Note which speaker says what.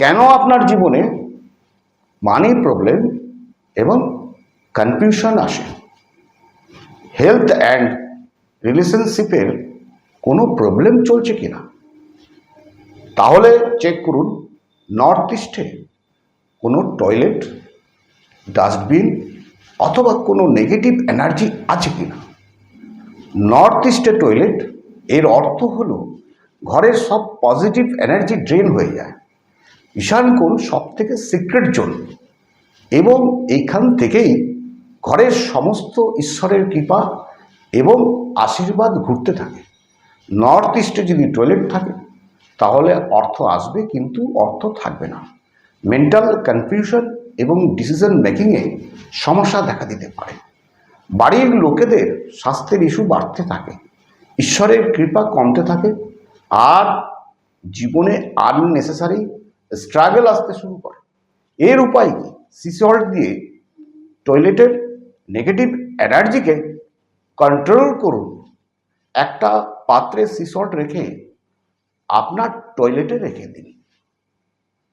Speaker 1: কেন আপনার জীবনে মানি প্রবলেম এবং কনফিউশন আসে? হেলথ অ্যান্ড রিলেশনশিপের কোনো প্রবলেম চলছে কি না তাহলে চেক করুন নর্থ ইস্টে কোনো টয়লেট ডাস্টবিন অথবা কোনো নেগেটিভ এনার্জি আছে কি না নর্থ ইস্টে টয়লেট এর অর্থ হলো ঘরের সব পজিটিভ এনার্জি ড্রেন হয়ে যায়। ঈশান কোণ সব থেকে সিক্রেট জোন এবং এইখান থেকেই ঘরের সমস্ত ঈশ্বরের কৃপা এবং আশীর্বাদ ঘুরতে থাকে। নর্থ ইস্টে যদি টয়লেট থাকে, তাহলে অর্থ আসবে কিন্তু অর্থ থাকবে না। মেন্টাল কনফিউশন এবং ডিসিশন মেকিংয়ে সমস্যা দেখা দিতে পারে। বাড়ির লোকেদের স্বাস্থ্যের ইস্যু বাড়তে থাকে। ঈশ্বরের কৃপা কমতে থাকে। আর জীবনে আননেসেসারি স্ট্রাগল আসতে শুরু করে। এর উপায় কি? সিসল্ট দিয়ে টয়লেটের নেগেটিভ এনার্জিকে কন্ট্রোল করুন। একটা পাত্রে সিসল্ট রেখে আপনার টয়লেটে রেখে দিন।